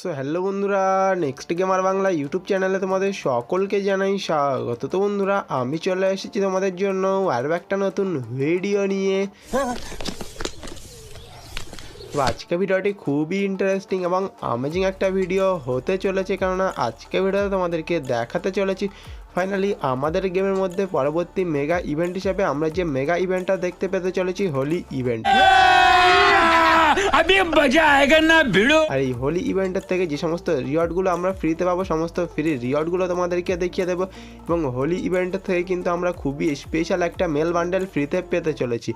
So hello বন্ধুরা next gamer Bangla YouTube চ্যানেলে তোমাদের সকলকে জানাই স্বাগত। তো বন্ধুরা, আমি চলে এসেছি তোমাদের জন্য আরও একটা নতুন ভিডিও নিয়ে। তো আজকে ভিডিওটি খুবই ইন্টারেস্টিং এবং অ্যামেজিং একটা ভিডিও হতে চলেছে কেননা আজকে ভিডিওতে তোমাদেরকে দেখাতে চলেছি। ফাইনালি আমাদের গেমের মধ্যে পরবর্তী মেগা ইভেন্ট হিসাবে আমরা যে মেগা ইভেন্টটা দেখতে পেতে চলেছি হোলি ইভেন্ট আমি মজা না ভিড়ো আর এই হোলি ইভেন্টের থেকে যে সমস্ত রিওয়ার্ডগুলো আমরা ফ্রিতে পাবো সমস্ত ফ্রি রিওয়ার্ডগুলো তোমাদেরকে দেখিয়ে দেবো। এবং হোলি ইভেন্টের থেকে কিন্তু আমরা খুবই স্পেশাল একটা মেল বান্ডেল ফ্রিতে পেতে চলেছি।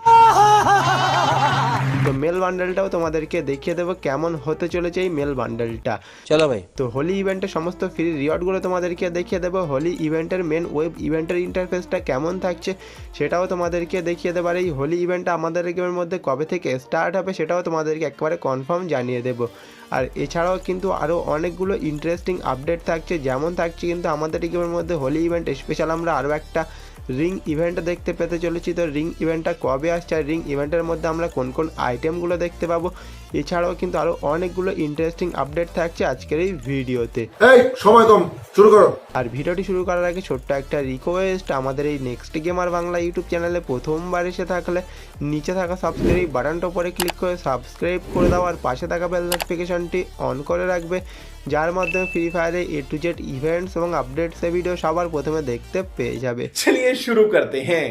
তো মেল বান্ডেলটাও তোমাদেরকে দেখিয়ে দেবো কেমন হতে চলেছে এই মেল বান্ডেলটা চলো ভাই। তো হোলি ইভেন্টের সমস্ত ফ্রি রিওয়ার্ডগুলো তোমাদেরকে দেখিয়ে দেবো। হোলি ইভেন্টের মেন ওয়েব ইভেন্টের ইন্টারফেসটা কেমন থাকছে সেটাও তোমাদেরকে দেখিয়ে দেবো। আর এই হোলি ইভেন্টটা আমাদের গেমের মধ্যে কবে থেকে স্টার্ট হবে সেটাও তোমাদের তোমাদেরকে একবারে কনফার্ম জানিয়ে দেব। আর এছাড়াও কিন্তু আরও অনেকগুলো ইন্টারেস্টিং আপডেট থাকছে। যেমন থাকছে কিন্তু আমাদের গেমের মধ্যে হোলি ইভেন্ট স্পেশাল আমরা আরও একটা রিং ইভেন্ট দেখতে পেতে চলেছি। তো রিং ইভেন্টটা কবে আসছে আর রিং ইভেন্টের মধ্যে আমরা কোন কোন আইটেমগুলো দেখতে পাবো? এছাড়াও কিন্তু আরও অনেকগুলো ইন্টারেস্টিং আপডেট থাকছে আজকের এই ভিডিওতে। এই সময় কম শুরু করো। আর ভিডিওটি শুরু করার আগে ছোট্ট একটা রিকোয়েস্ট আমাদের এই নেক্সট গেমার বাংলা ইউটিউব চ্যানেলে প্রথমবার এসে থাকলে নিচে থাকা সাবস্ক্রাইব বাটনটা উপরে ক্লিক করে সাবস্ক্রাইব করে দাও আর পাশে থাকা বেল নোটিফিকেশনটি অন করে রাখবে। যার মাধ্যমে ফ্রি ফায়ারে এ টু জেড ইভেন্টস এবং আপডেটস ভিডিও সবার প্রথমে দেখতে পেয়ে যাবে চলিए शुरू करते हैं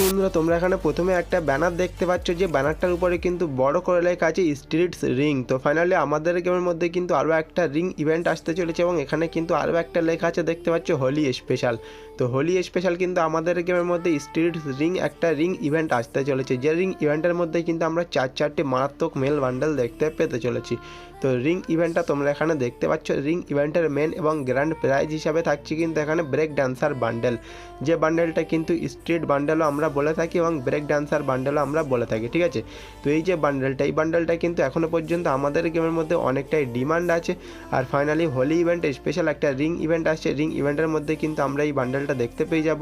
বন্ধুরা, তোমরা এখানে প্রথমে একটা ব্যানার দেখতে পাচ্ছ যে ব্যানারটার উপরে কিন্তু বড় করে লেখা আছে স্ট্রিটস রিং তো ফাইনালি আমাদের গেমের মধ্যে কিন্তু আরও একটা রিং ইভেন্ট আসতে চলেছে এবং এখানে কিন্তু আরও একটা লেখা আছে, দেখতে পাচ্ছ হোলি স্পেশাল তো হোলি স্পেশাল কিন্তু আমাদের গেমের মধ্যে স্ট্রিটস রিং একটা রিং ইভেন্ট আসতে চলেছে। যে রিং ইভেন্টের মধ্যে কিন্তু আমরা চার চারটি মারাত্মক মেল বান্ডেল দেখতে পেতে চলেছি। তো রিং ইভেন্টটা তোমরা এখানে দেখতে পাচ্ছ। রিং ইভেন্টের মেন এবং গ্র্যান্ড প্রাইজ হিসাবে থাকছে কিন্তু এখানে ব্রেক ডান্সার বান্ডেল যে বান্ডেলটা কিন্তু স্ট্রিট বান্ডেলও আমরা বলে থাকি এবং ব্রেক ডান্সার বান্ডেলও আমরা বলে থাকি, ঠিক আছে? তো এই যে বান্ডেলটা এই বান্ডেলটা কিন্তু এখনও পর্যন্ত আমাদের গেমের মধ্যে অনেকটাই ডিমান্ড আছে। আর ফাইনালি হোলি ইভেন্টে স্পেশাল একটা রিং ইভেন্ট আসছে। রিং ইভেন্টের মধ্যে কিন্তু আমরা এই বান্ডেলটা দেখতে পেয়ে যাব।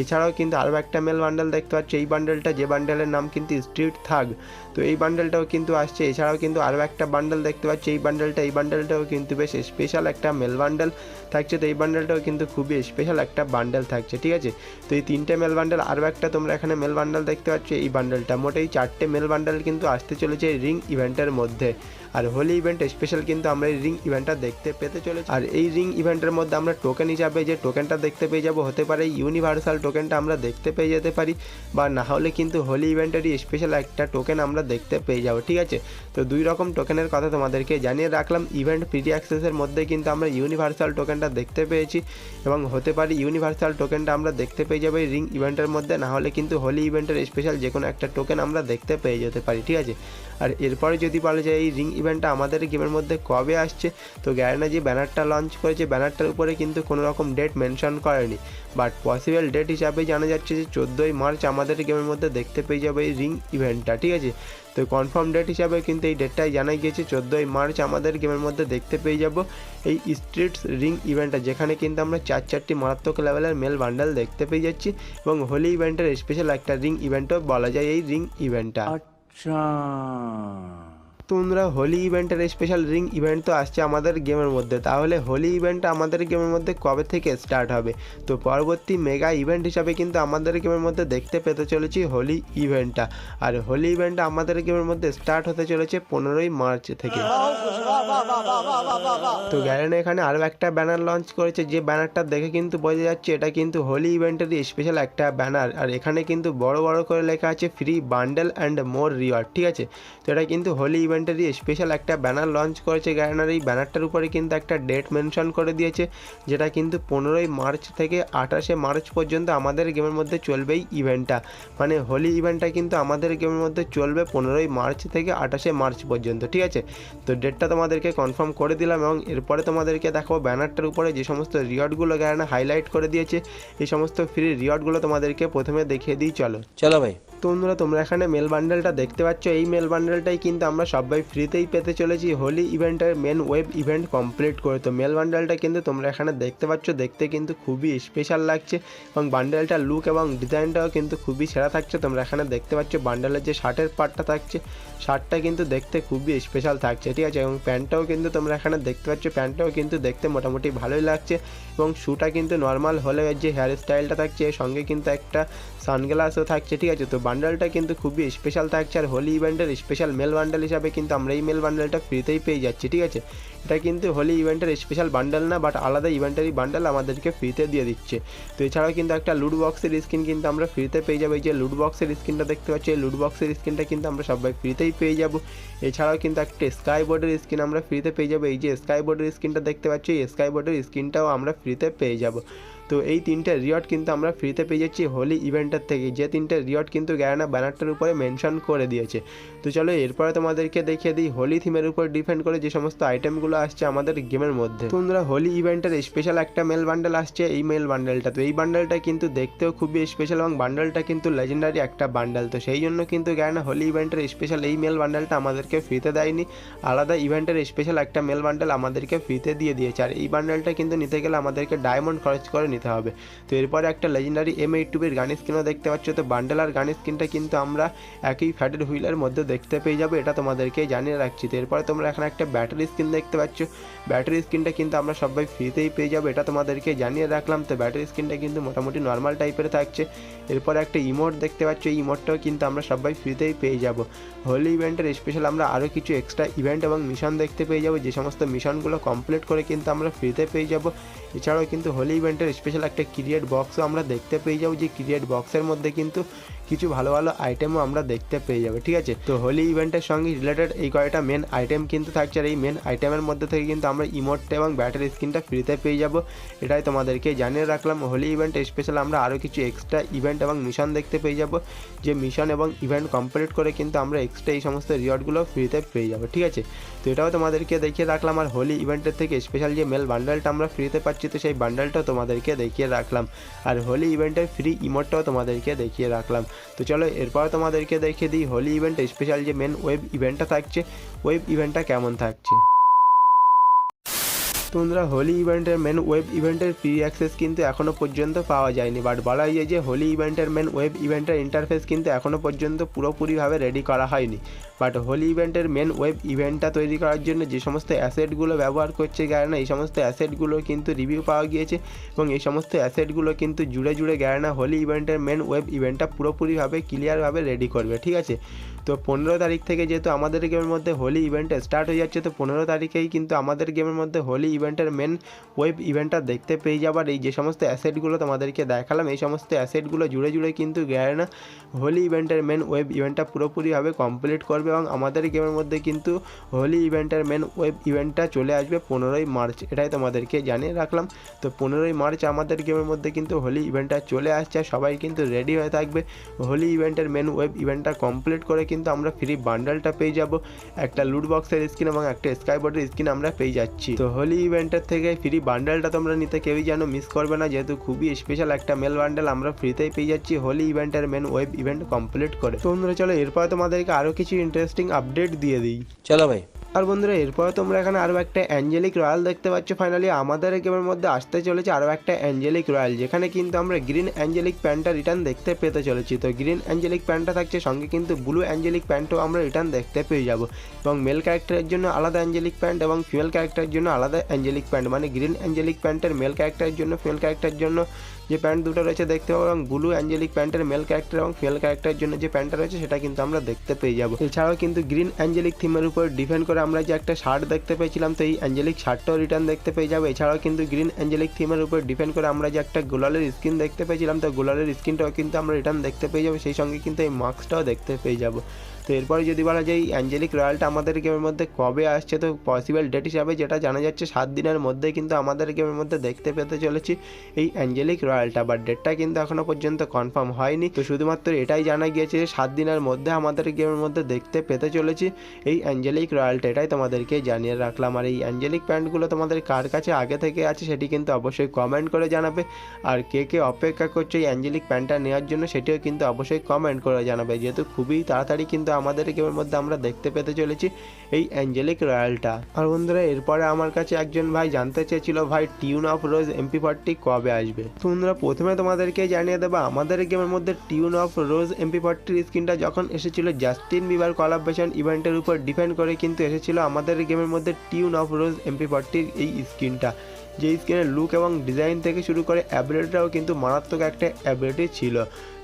এছাড়াও কিন্তু আরও একটা মেল বান্ডেল দেখতে পাচ্ছি। এই বান্ডেলটা যে বান্ডেলের নাম কিন্তু স্ট্রিট থাগ তো এই বান্ডেলটাও কিন্তু আসছে। এছাড়াও কিন্তু আরও একটা বান্ডেল দেখতে পাচ্ছি। এই বান্ডেলটা এই বান্ডেলটাও কিন্তু বেশ স্পেশাল একটা মেল বান্ডেল থাকছে। তো এই বান্ডেলটাও কিন্তু খুবই স্পেশাল একটা বান্ডেল থাকছে, ঠিক আছে? তো এই তিনটে মেল বান্ডেল আরও একটা এখানে মেল বান্ডাল দেখতে পাচ্ছ। এই বান্ডেলটা মোট এই চারটে মেল বান্ডাল কিন্তু আসতে চলেছে রিং ইভেন্টের মধ্যে। আর হোলি ইভেন্ট স্পেশাল কিন্তু আমরা এই রিং ইভেন্টটা দেখতে পেতে চলেছি। আর এই রিং ইভেন্টের মধ্যে আমরা টোকেন হিসাবে যে টোকেনটা দেখতে পেয়ে যাব, হতে পারে ইউনিভার্সাল টোকেনটা আমরা দেখতে পেয়ে যেতে পারি, বা না হলে কিন্তু হোলি ইভেন্টেরই স্পেশাল একটা টোকেন আমরা দেখতে পেয়ে যাব, ঠিক আছে? তো দুই রকম টোকেনের কথা তোমাদেরকে জানিয়ে রাখলাম। ইভেন্ট ফ্রি অ্যাক্সেসের মধ্যে কিন্তু আমরা ইউনিভার্সাল টোকেনটা দেখতে পেয়েছি, এবং হতে পারে ইউনিভার্সাল টোকেনটা আমরা দেখতে পেয়ে যাব এই রিং ইভেন্টের মধ্যে। না হলে কিন্তু হোলি ইভেন্টের স্পেশাল যে কোনো একটা টোকেন আমরা দেখতে পেয়ে যেতে পারি, ঠিক আছে? আর এরপরে যদি বলা যায় এই রিং ইভেন্টটা আমাদের গেমের মধ্যে কবে আসছে, তো গ্যারেনা যে ব্যানারটা লঞ্চ করেছে ব্যানারটার উপরে কিন্তু কোনো রকম ডেট মেনশন করেনি। বাট পসিবল ডেট হিসাবে জানা যাচ্ছে যে চোদ্দোই মার্চ আমাদের গেমের মধ্যে দেখতে পেয়ে যাবে এই রিং ইভেন্টটা ঠিক আছে? তো কনফার্ম ডেট হিসাবে কিন্তু এই ডেটটাই জানাই গেছে চোদ্দোই মার্চ আমাদের গেমের মধ্যে দেখতে পেয়ে যাব এই স্ট্রিটস রিং ইভেন্টটা যেখানে কিন্তু আমরা চার চারটি মারাত্মক লেভেলের মেল বান্ডেল দেখতে পেয়ে যাচ্ছি এবং হোলি ইভেন্টের স্পেশাল একটা রিং ইভেন্টও বলা যায় এই রিং ইভেন্টটা আচ্ছা। তো বন্ধুরা হোলি ইভেন্টের স্পেশাল রিং ইভেন্ট তো আসছে আমাদের গেমের মধ্যে। তাহলে হোলি ইভেন্ট আমাদের গেমের মধ্যে কবে থেকে স্টার্ট হবে? তো পরবর্তী মেগা ইভেন্ট হিসাবে কিন্তু আমাদের গেমের মধ্যে দেখতে পেতে চলেছি হোলি ইভেন্টটা আর হোলি ইভেন্টটা আমাদের গেমের মধ্যে স্টার্ট হতে চলেছে পনেরোই মার্চ থেকে। তো গ্যারেন এখানে আরও একটা ব্যানার লঞ্চ করেছে। যে ব্যানারটা দেখে কিন্তু বোঝা যাচ্ছে এটা কিন্তু হোলি ইভেন্টেরই স্পেশাল একটা ব্যানার আর এখানে কিন্তু বড় বড় করে লেখা আছে free bundle and more reward ঠিক আছে? তো এটা কিন্তু হোলি ইভেন্টেরই স্পেশাল একটা ব্যানার লঞ্চ করেছে গ্যারেনার এই ব্যানারটার উপরে কিন্তু একটা ডেট মেনশন করে দিয়েছে যেটা কিন্তু পনেরোই মার্চ থেকে আঠাশে মার্চ পর্যন্ত আমাদের গেমের মধ্যে চলবে এই ইভেন্টটা মানে হোলি ইভেন্টটা কিন্তু আমাদের গেমের মধ্যে চলবে পনেরোই মার্চ থেকে আঠাশে মার্চ পর্যন্ত ঠিক আছে? তো ডেটটা তোমাদেরকে কনফার্ম করে দিলাম এবং এরপরে তোমাদেরকে দেখাবো ব্যানারটার উপরে যে সমস্ত রিওয়ার্ডগুলো গ্যারেনা হাইলাইট করে দিয়েছে এই সমস্ত ফ্রি রিওয়ার্ডগুলো তোমাদেরকে প্রথমে দেখিয়ে দিই চলো। চলো ভাই। তো বন্ধুরা তোমরা এখানে মেল বান্ডেলটা দেখতে পাচ্ছ। এই মেল বান্ডেলটাই কিন্তু আমরা সব সবাই ফ্রিতেই পেতে চলেছি। হোলি ইভেন্টের মেন ওয়েব ইভেন্ট কমপ্লিট করে। তো মেল বান্ডেলটা কিন্তু তোমরা এখানে দেখতে পাচ্ছ। দেখতে কিন্তু খুবই স্পেশাল লাগছে। এবং বান্ডেলটার লুক এবং ডিজাইনটাও কিন্তু খুবই সেরা থাকছে। তোমরা এখানে দেখতে পাচ্ছ বান্ডেলের যে শার্টের পার্টটা থাকছে। শার্টটা কিন্তু দেখতে খুবই স্পেশাল থাকছে। ঠিক আছে? এবং প্যান্টটাও কিন্তু তোমরা এখানে দেখতে পাচ্ছ। প্যান্টটাও কিন্তু দেখতে মোটামুটি ভালোই লাগছে। এবং শ্যুটা কিন্তু নর্মাল হলে যে হেয়ার স্টাইলটা থাকছে, এর সঙ্গে কিন্তু একটা সানগ্লাসও থাকছে। ঠিক আছে? তো বান্ডেলটা কিন্তু খুবই স্পেশাল থাকছে। আর হোলি ইভেন্টের স্পেশাল মেল বান্ডেল হিসাবে কিন্তু আমরা এই মেল বান্ডেলটা ফ্রিতেই পেয়ে যাচ্ছি, ঠিক আছে? এটা কিন্তু হোলি ইভেন্টের স্পেশাল বান্ডেল না বাট আলাদা ইভেন্টারি বান্ডেল আমাদেরকে ফ্রিতে দিয়ে দিচ্ছে। তো এছাড়াও কিন্তু একটা লুড বক্সের স্কিন কিন্তু আমরা ফ্রিতে পেয়ে যাব। এই যে লুড বক্সের স্কিনটা দেখতে পাচ্ছি, এই লুড বক্সের স্কিনটা কিন্তু আমরা সবাই ফ্রিতেই পেয়ে যাব। এছাড়াও কিন্তু একটা স্কাই বোর্ডের স্কিন আমরা ফ্রিতে পেয়ে যাব। এই যে স্কাই বোর্ডের স্কিনটা দেখতে পাচ্ছি, এই স্কাই বোর্ডের স্কিনটাও আমরা ফ্রিতে পেয়ে যাব। তো এই তিনটে রিওয়ার্ড কিন্তু আমরা ফ্রিতে পেয়ে যাচ্ছি হোলি ইভেন্টের থেকে। যে তিনটে রিওয়ার্ড কিন্তু গ্যারানা ব্যানারটার উপরে মেনশন করে দিয়েছে। তো চলো এরপরে তোমাদেরকে দেখিয়ে দিই হোলি থিমের উপর ডিপেন্ড করে যে সমস্ত আইটেমগুলো আসছে আমাদের গেমের মধ্যে। তোমরা হোলি ইভেন্টের স্পেশাল একটা মেল বান্ডেল আসছে এই মেল বান্ডেলটা তো এই বান্ডেলটা কিন্তু দেখতেও খুবই স্পেশাল এবং বান্ডেলটা কিন্তু লেজেন্ডারি একটা বান্ডেল তো সেই জন্য কিন্তু গ্যারানা হোলি ইভেন্টের স্পেশাল এই মেল বান্ডেলটা আমাদেরকে ফ্রিতে দেয়নি। আলাদা ইভেন্টের স্পেশাল একটা মেল বান্ডেল আমাদেরকে ফ্রিতে দিয়ে দিয়েছে। আর এই বান্ডেলটা কিন্তু নিতে গেলে আমাদেরকে ডায়মন্ড খরচ করে নিতে হবে। তো এরপরে একটা লেজেন্ডারি এম এইট টুবির গান স্কিনও দেখতে পাচ্ছ। তো বান্ডেল আর গান স্কিনটা কিন্তু আমরা একই ফ্যাটের হুইলের মধ্যে দেখতে পেয়ে যাব, এটা তোমাদেরকে জানিয়ে রাখছি। তো এরপরে তোমরা এখানে একটা ব্যাটারি স্ক্রিন দেখতে পাচ্ছ। ব্যাটারি স্ক্রিনটা কিন্তু আমরা সবাই ফ্রিতেই পেয়ে যাব, এটা তোমাদেরকে জানিয়ে রাখলাম। তো ব্যাটারি স্ক্রিনটা কিন্তু মোটামুটি নর্মাল টাইপের থাকছে। এরপরে একটা ইমোট দেখতে পাচ্ছ, এই ইমোটটাও কিন্তু আমরা সবাই ফ্রিতেই পেয়ে যাব। হোলি ইভেন্টের স্পেশাল আমরা আরও কিছু এক্সট্রা ইভেন্ট এবং মিশন দেখতে পেয়ে যাব। যে সমস্ত মিশনগুলো কমপ্লিট করে কিন্তু আমরা ফ্রিতে পেয়ে যাব। এছাড়াও কিন্তু হোলি ইভেন্টের স্পেশাল একটা ক্রিয়েট বক্সও আমরা দেখতে পেয়ে যাব যে ক্রিয়েট বক্সের মধ্যে কিন্তু কিছু ভালো ভালো আইটেমও আমরা দেখতে পেয়ে যাব, ঠিক আছে? তো হোলি ইভেন্টের সঙ্গে রিলেটেড এই কয়েকটা মেন আইটেম কিন্তু থাকছে আর এই মেন আইটেমের মধ্যে থেকে কিন্তু আমরা ইমোটটা এবং ব্যাটারি স্ক্রিনটা ফ্রিতে পেয়ে যাব। এটাই তোমাদেরকে জানিয়ে রাখলাম। হোলি ইভেন্ট স্পেশাল আমরা আরও কিছু এক্সট্রা ইভেন্ট এবং মিশন দেখতে পেয়ে যাব। যে মিশন এবং ইভেন্ট কমপ্লিট করে কিন্তু আমরা এক্সট্রা এই সমস্ত রিওয়ার্ডগুলো ফ্রিতে পেয়ে যাব, ঠিক আছে? তো এটাও তোমাদেরকে দেখিয়ে রাখলাম। আর হোলি ইভেন্টের থেকে স্পেশাল যে মেল বান্ডেলটা আমরা ফ্রিতে পাচ্ছি, তো সেই বান্ডেলটাও তোমাদেরকে দেখিয়ে রাখলাম। আর হোলি ইভেন্টের ফ্রি ইমোটটাও তোমাদেরকে দেখিয়ে রাখলাম। তো চলো, এরপর তোমাদেরকে দেখিয়ে দিই, হোলি ইভেন্ট স্পেশাল যে মেন ওয়েব ইভেন্টটা থাকছে ওয়েব ইভেন্টটা কেমন থাকছে? তোমরা হোলি ইভেন্টের মেন ওয়েব ইভেন্টের ফ্রি অ্যাক্সেস কিন্তু এখনও পর্যন্ত পাওয়া যায়নি। বাট বলা যায় যে হোলি ইভেন্টের মেন ওয়েব ইভেন্টের ইন্টারফেস কিন্তু এখনও পর্যন্ত পুরোপুরিভাবে রেডি করা হয়নি। বাট হোলি ইভেন্টের মেন ওয়েব ইভেন্টটা তৈরি করার জন্য যে সমস্ত অ্যাসেটগুলো ব্যবহার করছে গ্যারানা, এই সমস্ত অ্যাসেটগুলো কিন্তু রিভিউ পাওয়া গিয়েছে এবং এই সমস্ত অ্যাসেটগুলো কিন্তু জুড়ে জুড়ে গ্যারানা হোলি ইভেন্টের মেন ওয়েব ইভেন্টটা পুরোপুরিভাবে ক্লিয়ারভাবে রেডি করবে, ঠিক আছে? তো পনেরো তারিখ থেকে যেহেতু আমাদের গেমের মধ্যে হোলি ইভেন্ট স্টার্ট হয়ে যাচ্ছে, তো পনেরো তারিখেই কিন্তু আমাদের গেমের মধ্যে হোলি ইভেন্টের মেন ওয়েব ইভেন্টটা দেখতে পেয়ে যাবার এই যে সমস্ত অ্যাসেটগুলো তোমাদেরকে দেখালাম, এই সমস্ত অ্যাসেটগুলো জুড়ে জুড়ে কিন্তু গ্যারেনা হোলি ইভেন্টের মেন ওয়েব ইভেন্টটা পুরোপুরিভাবে কমপ্লিট করবে এবং আমাদের গেমের মধ্যে কিন্তু হোলি ইভেন্টের মেন ওয়েব ইভেন্টটা চলে আসবে পনেরোই মার্চ, এটাই তোমাদেরকে জানিয়ে রাখলাম। তো পনেরোই মার্চ আমাদের গেমের মধ্যে কিন্তু হোলি ইভেন্টটা চলে আসছে সবাই কিন্তু রেডি হয়ে থাকবে। হোলি ইভেন্টের মেন ওয়েব ইভেন্টটা কমপ্লিট করে কিন্তু আমরা ফ্রি বান্ডালটা পেয়ে যাব। একটা লুট বক্সের স্কিন এবং একটা স্কাইবোর্ডের স্কিন আমরা পেয়ে যাচ্ছি। তো হোলি ইভেন্টের থেকে ফ্রি বান্ডালটা তোমরা নিতে কেউই যেন মিস করবে না। যেহেতু খুবই স্পেশাল একটা মেল বান্ডাল আমরা ফ্রিতেই পেয়ে যাচ্ছি হোলি ইভেন্টের মেন ওয়েব ইভেন্ট কমপ্লিট করে। তো বন্ধুরা, চলো এরপর তোমাদেরকে আরও কিছু ইন্টারেস্টিং আপডেট দিয়ে দিই। চলো ভাই। আর বন্ধুরা, এরপরে তোমরা এখানে আরও একটা অ্যাঞ্জেলিক রয়্যাল দেখতে পাচ্ছ। ফাইনালি আমাদের গেমের মধ্যে আসতে চলেছে আরও একটা অ্যাঞ্জেলিক রয়্যাল যেখানে কিন্তু আমরা গ্রিন অ্যাঞ্জেলিক প্যান্টটা রিটার্ন দেখতে পেতে চলেছি। তো গ্রিন অ্যাঞ্জেলিক প্যান্টটা থাকছে, সঙ্গে কিন্তু ব্লু অ্যাঞ্জেলিক প্যান্টও আমরা রিটার্ন দেখতে পেয়ে যাব। এবং মেল ক্যারেক্টারের জন্য আলাদা অ্যাঞ্জেলিক প্যান্ট এবং ফিমেল ক্যারেক্টারের জন্য আলাদা অ্যাঞ্জেলিক প্যান্ট মানে গ্রিন অ্যাঞ্জেলিক প্যান্টের মেল ক্যারেক্টারের জন্য ফিমেল ক্যারেক্টারের জন্য যে প্যান্ট দুটো রয়েছে দেখতে পাবো এবং ব্লু অ্যাঞ্জেলিক প্যান্টের মেল ক্যারেক্টার এবং ফিমেল ক্যারেক্টারের জন্য যে প্যান্টটা রয়েছে সেটা কিন্তু আমরা দেখতে পেয়ে যাব। এছাড়াও কিন্তু গ্রিন অ্যাঞ্জেলিক থিমের উপর ডিপেন্ড করে আমরা যে একটা শার্ট দেখতে পেয়েছিলাম, তো এই অ্যাঞ্জেলিক শার্টটাও রিটার্ন দেখতে পেয়ে যাব। এছাড়াও কিন্তু গ্রিন অ্যাঞ্জেলিক থিমের উপর ডিপেন্ড করে আমরা যে একটা গোলালের স্কিন দেখতে পেয়েছিলাম, তো গোলালের স্কিনটাও কিন্তু আমরা রিটার্ন দেখতে পেয়ে যাব। সেই সঙ্গে কিন্তু এই মাস্কটাও দেখতে পেয়ে যাব। তো এরপরে যদি বলা যায় অ্যাঞ্জেলিক রয়্যালটা আমাদের গেমের মধ্যে কবে আসছে, তো পসিবল ডেট হিসাবে যেটা জানা যাচ্ছে, সাত দিনের মধ্যে কিন্তু আমাদের গেমের মধ্যে দেখতে পেতে চলেছি এই অ্যাঞ্জেলিক রয়্যালটা বাট ডেটটা কিন্তু এখনও পর্যন্ত কনফার্ম হয়নি। তো শুধুমাত্র এটাই জানা গিয়েছে যে, সাত দিনের মধ্যে আমাদের গেমের মধ্যে দেখতে পেতে চলেছি এই অ্যাঞ্জেলিক রয়্যালটা এটাই তোমাদেরকে জানিয়ে রাখলাম। আর এই অ্যাঞ্জেলিক প্যান্টগুলো তোমাদের কার কাছে আগে থেকে আছে, সেটি কিন্তু অবশ্যই কমেন্ট করে জানাবে। আর কে কে অপেক্ষা করছে এই অ্যাঞ্জেলিক প্যান্টটা নেওয়ার জন্য, সেটিও কিন্তু অবশ্যই কমেন্ট করে জানাবে। যেহেতু খুবই তাড়াতাড়ি কিন্তু আমাদের গেমের মধ্যে আমরা দেখতে পেতে চলেছি এই অ্যাঞ্জেলিক রয়্যালটা আর বন্ধুরা, এরপরে আমার কাছে একজন ভাই জানতে চেয়েছিল, ভাই tune of rose MP forty কবে আসবে? তো বন্ধুরা, প্রথমে তোমাদেরকে জানিয়ে দেবো, আমাদের গেমের মধ্যে টিউন অফ রোজ এমপি ফর্টির স্ক্রিনটা যখন এসেছিল জাস্টিন বিবার কলাবেশন ইভেন্টের উপর ডিপেন্ড করে কিন্তু এসেছিল আমাদের গেমের মধ্যে টিউন অফ রোজ এমপি ফর্টির এই স্ক্রিনটা যে স্কিনের লুক এবং ডিজাইন থেকে শুরু করে অ্যাবিলিটিটাও কিন্তু মারাত্মক একটা অ্যাবিলিটি ছিল।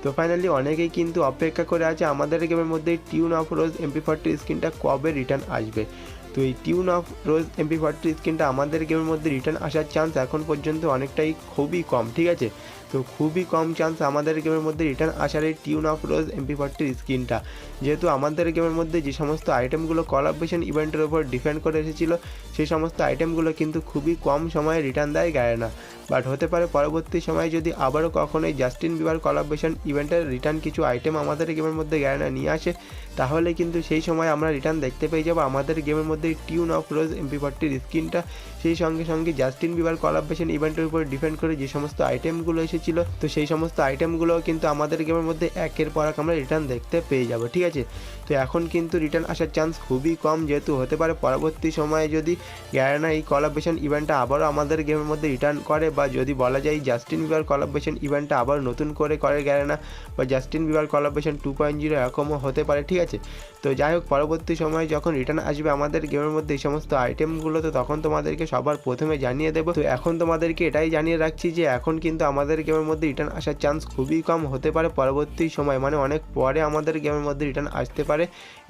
তো ফাইনালি অনেকেই কিন্তু অপেক্ষা করে আছে আমাদের গেমের মধ্যে tune of rose MP forty স্ক্রিনটা কবে রিটার্ন আসবে। তো এই tune of rose MP forty স্ক্রিনটা আমাদের গেমের মধ্যে রিটার্ন আসার চান্স এখন পর্যন্ত অনেকটাই খুবই কম, ঠিক আছে? তো খুবই কম চান্স আমাদের গেমের মধ্যে রিটার্ন আসার এই টিউন অফ রোজ এমপি ফর্টির স্ক্রিনটা যেহেতু আমাদের গেমের মধ্যে যে সমস্ত আইটেমগুলো কলাবেশন ইভেন্টের উপর ডিপেন্ড করে এসেছিল, সেই সমস্ত আইটেমগুলো কিন্তু খুবই কম সময়ে রিটার্ন দেয় গায়না বাট হতে পারে পরবর্তী সময়ে যদি আবারও কখনো এই জাস্টিন বিবার কলাবেশন ইভেন্টের রিটার্ন কিছু আইটেম আমাদের গেমের মধ্যে গায়না নিয়ে আসে, তাহলে কিন্তু সেই সময় আমরা রিটার্ন দেখতে পেয়ে যাব আমাদের গেমের মধ্যে টিউন অফ রোজ এমপি ফর্টির স্ক্রিনটা সেই সঙ্গে সঙ্গে জাস্টিন বিবার কলাবেশন ইভেন্টের উপর ডিপেন্ড করে যে সমস্ত আইটেমগুলো এসেছিল, তো সেই সমস্ত আইটেমগুলো কিন্তু আমাদের গেমের মধ্যে একের পর এক আমরা রিটার্ন দেখতে পেয়ে যাব, ঠিক আছে? তো এখন কিন্তু রিটার্ন আসার চান্স খুবই কম যেহেতু হতে পারে পরবর্তী সময়ে যদি গ্যারানা এই কলাবেশন ইভেন্টটা আবারও আমাদের গেমের মধ্যে রিটার্ন করে বা যদি বলা যায় জাস্টিন বিবার কলাবেশন ইভেন্টটা আবার নতুন করে করে গ্যারানা বা Justin Bieber collaboration two point zero এরকমও হতে পারে, ঠিক আছে? তো যাই হোক, পরবর্তী সময়ে যখন রিটার্ন আসবে আমাদের গেমের মধ্যে এই সমস্ত আইটেমগুলো তো তখন তোমাদেরকে সবার প্রথমে জানিয়ে দেবো। তো এখন তোমাদেরকে এটাই জানিয়ে রাখছি যে, এখন কিন্তু আমাদের গেমের মধ্যে রিটার্ন আসার চান্স খুবই কম হতে পারে পরবর্তী সময়। মানে অনেক পরে আমাদের গেমের মধ্যে রিটার্ন আসতে পারে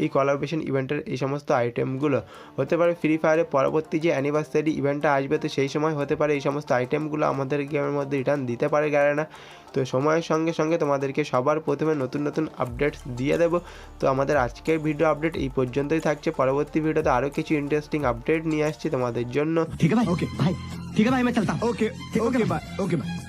এই কলাবেশন ইভেন্টের এই সমস্ত আইটেমগুলো হতে পারে ফ্রি ফায়ারের পরবর্তী যে অ্যানিভার্সারি ইভেন্টটা আসবে, তো সেই সময় হতে পারে এই সমস্ত আইটেমগুলো আমাদের গেমের মধ্যে রিটার্ন দিতে পারে না তো সময়ের সঙ্গে সঙ্গে তোমাদেরকে সবার প্রথমে নতুন নতুন আপডেটস দিয়ে দেবো। তো আমাদের আজকের ভিডিও আপডেট এই পর্যন্তই থাকছে। পরবর্তী ভিডিওতে আরও কিছু ইন্টারেস্টিং আপডেট নিয়ে আসছি তোমাদের জন্য। ठीक है भाई? ओके भाई ठीक है भाई मैं चलता हूँ। Okay okay bye okay bye